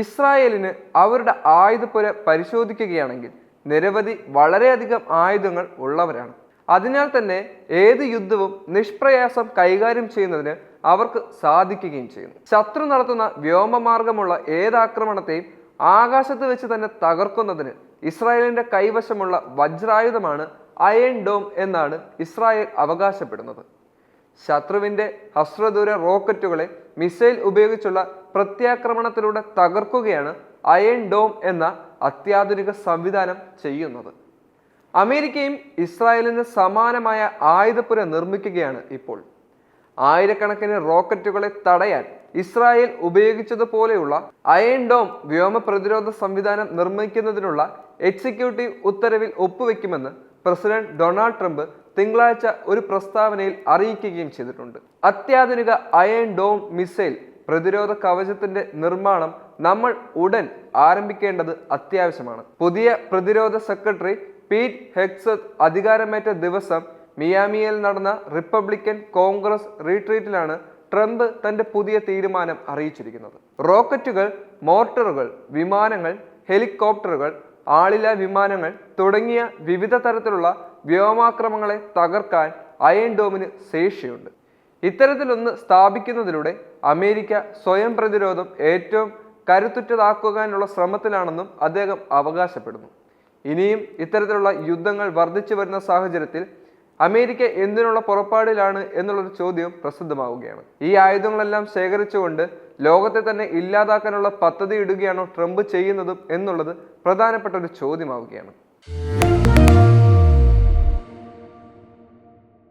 ഇസ്രായേലിന് അവരുടെ ആയുധപ്പുര പരിശോധിക്കുകയാണെങ്കിൽ നിരവധി വളരെയധികം ആയുധങ്ങൾ ഉള്ളവരാണ്. അതിനാൽ തന്നെ ഏത് യുദ്ധവും നിഷ്പ്രയാസം കൈകാര്യം ചെയ്യുന്നതിന് അവർക്ക് സാധിക്കുകയും ചെയ്യുന്നു. ശത്രു നടത്തുന്ന വ്യോമമാർഗമുള്ള ഏതാക്രമണത്തെയും ആകാശത്ത് വെച്ച് തന്നെ തകർക്കുന്നതിന് ഇസ്രായേലിന്റെ കൈവശമുള്ള വജ്രായുധമാണ് അയൺ ഡോം എന്നാണ് ഇസ്രായേൽ അവകാശപ്പെടുന്നത്. ശത്രുവിന്റെ ഹസ്രദൂര റോക്കറ്റുകളെ മിസൈൽ ഉപയോഗിച്ചുള്ള പ്രത്യാക്രമണത്തിലൂടെ തകർക്കുകയാണ് അയൺ ഡോം എന്ന അത്യാധുനിക സംവിധാനം ചെയ്യുന്നത്. അമേരിക്കയും ഇസ്രായേലിന് സമാനമായ ആയുധപ്പുര നിർമ്മിക്കുകയാണ് ഇപ്പോൾ. ആയിരക്കണക്കിന് റോക്കറ്റുകളെ തടയാൻ ഇസ്രായേൽ ഉപയോഗിച്ചതുപോലെയുള്ള അയൺ ഡോം വ്യോമ പ്രതിരോധ സംവിധാനം നിർമ്മിക്കുന്നതിനുള്ള എക്സിക്യൂട്ടീവ് ഉത്തരവിൽ ഒപ്പുവെക്കുമെന്ന് പ്രസിഡന്റ് ഡൊണാൾഡ് ട്രംപ് തിങ്കളാഴ്ച ഒരു പ്രസ്താവനയിൽ അറിയിക്കുകയും ചെയ്തിട്ടുണ്ട്. അത്യാധുനിക അയൺ ഡോം മിസൈൽ പ്രതിരോധ കവചത്തിന്റെ നിർമ്മാണം നമ്മൾ ഉടൻ ആരംഭിക്കേണ്ടത് അത്യാവശ്യമാണ്. പുതിയ പ്രതിരോധ സെക്രട്ടറി പീറ്റ് ഹെക്സത്ത് അധികാരമേറ്റ ദിവസം മിയാമിയിൽ നടന്ന റിപ്പബ്ലിക്കൻ കോൺഗ്രസ് റീട്രീറ്റിലാണ് ട്രംപ് തന്റെ പുതിയ തീരുമാനം അറിയിച്ചിരിക്കുന്നത്. റോക്കറ്റുകൾ മോർട്ടറുകൾ വിമാനങ്ങൾ ഹെലികോപ്റ്ററുകൾ ആളില്ലാ വിമാനങ്ങൾ തുടങ്ങിയ വിവിധ തരത്തിലുള്ള വ്യോമാക്രമങ്ങളെ തകർക്കാൻ അയൺ ഡോമിന് ശേഷിയുണ്ട്. ഇത്തരത്തിലൊന്ന് സ്ഥാപിക്കുന്നതിലൂടെ അമേരിക്ക സ്വയം പ്രതിരോധം ഏറ്റവും കരുത്തുറ്റതാക്കുവാനുള്ള ശ്രമത്തിലാണെന്നും അദ്ദേഹം അവകാശപ്പെടുന്നു. ഇനിയും ഇത്തരത്തിലുള്ള യുദ്ധങ്ങൾ വർദ്ധിച്ചു വരുന്ന സാഹചര്യത്തിൽ അമേരിക്ക എന്തിനുള്ള പുറപ്പാടിലാണ് എന്നുള്ളൊരു ചോദ്യം പ്രസിദ്ധമാവുകയാണ്. ഈ ആയുധങ്ങളെല്ലാം ശേഖരിച്ചുകൊണ്ട് ലോകത്തെ തന്നെ ഇല്ലാതാക്കാനുള്ള പദ്ധതി ഇടുകയാണോ ട്രംപ് ചെയ്യുന്നതും എന്നുള്ളത് പ്രധാനപ്പെട്ട ഒരു ചോദ്യമാവുകയാണ്.